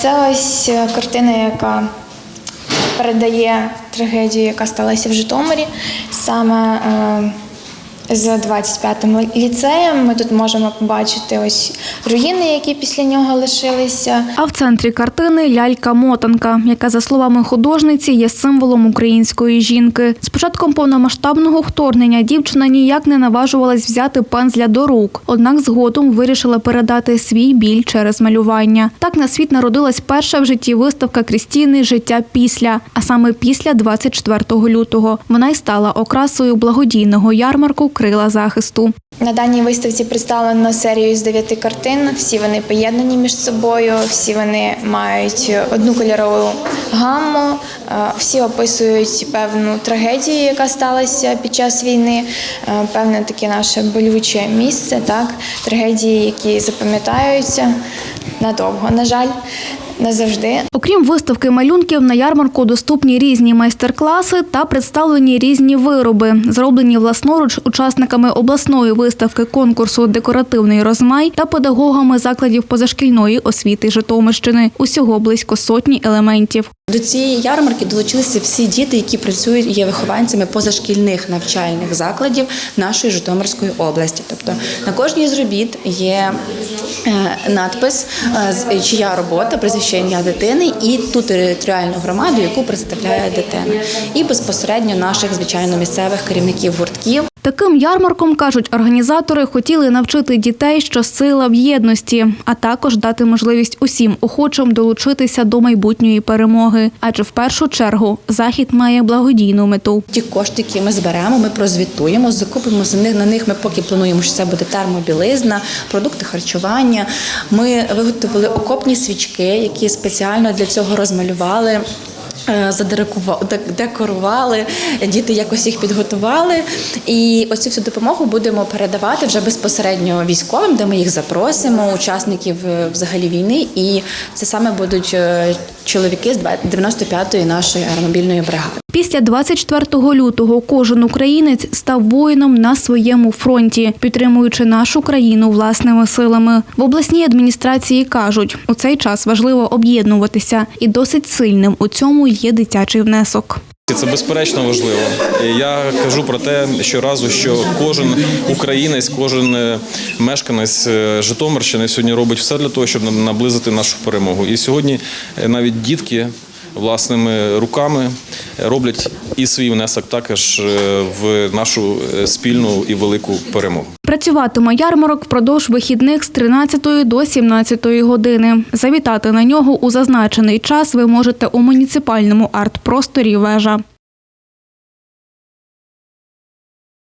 Це ось е, картина, яка передає трагедію, яка сталася в Житомирі. Саме е, з 25-м ліцеєм ми тут можемо побачити ось руїни, які після нього лишилися. А в центрі картини лялька-мотанка, яка, за словами художниці, є символом української жінки. З початком повномасштабного вторгнення дівчина ніяк не наважувалась взяти пензля до рук, однак згодом вирішила передати свій біль через малювання. Так на світ народилась перша в житті виставка Крістіни Життя після, а саме після 24 лютого. Вона й стала окрасою благодійного ярмарку Крила захисту. На даній виставці представлено серію з дев'яти картин. Всі вони поєднані між собою, всі вони мають одну кольорову гамму, е, всі описують певну трагедію, яка сталася під час війни, е, певне таке наше болюче місце, так трагедії, які запам'ятаються надовго. На жаль, назавжди. Окрім виставки малюнків, на ярмарку доступні різні майстер-класи та представлені різні вироби, зроблені власноруч учасниками обласної виставки конкурсу Декоративний розмай та педагогами закладів позашкільної освіти Житомирщини. Усього близько сотні елементів. До цієї ярмарки долучилися всі діти, які працюють є вихованцями позашкільних навчальних закладів нашої Житомирської області. Тобто на кожній з робіт є е, надпис, е, чия робота, прізвище дитини і ту територіальну громаду, яку представляє дитина, і безпосередньо наших звичайно місцевих керівників гуртків. Таким ярмарком кажуть організатори, хотіли навчити дітей, що сила в єдності, а також дати можливість усім охочим долучитися до майбутньої перемоги. Адже в першу чергу захід має благодійну мету. Ті кошти, які ми зберемо, ми прозвітуємо, закупимо за них. На них ми поки плануємо, що це буде термобілизна, продукти харчування. Ми виготовили окопні свічки, які спеціально для цього розмалювали. Е, Задерекува- дек- декорували, діти якось їх підготували. І ось цю всю допомогу будемо передавати вже безпосередньо військовим, де ми їх запросимо, учасників е, взагалі війни. І це саме будуть е, чоловіки з 95-ї нашої аеромобільної бригади. Після 24 лютого кожен українець став воїном на своєму фронті, підтримуючи нашу країну власними силами. В обласній адміністрації кажуть, у цей час важливо об'єднуватися, і досить сильним у цьому є дитячий внесок. Це безперечно важливо. Я кажу про те щоразу, що кожен українець, кожен е, мешканець е, Житомирщини сьогодні робить все для того, щоб наблизити нашу перемогу. І сьогодні е, навіть дітки власними руками роблять і свій внесок також е, в нашу е, спільну і велику перемогу. Працюватиме ярмарок впродовж вихідних з 13 до 17 години. Завітати на нього у зазначений час ви можете у муніципальному арт-просторі вежа.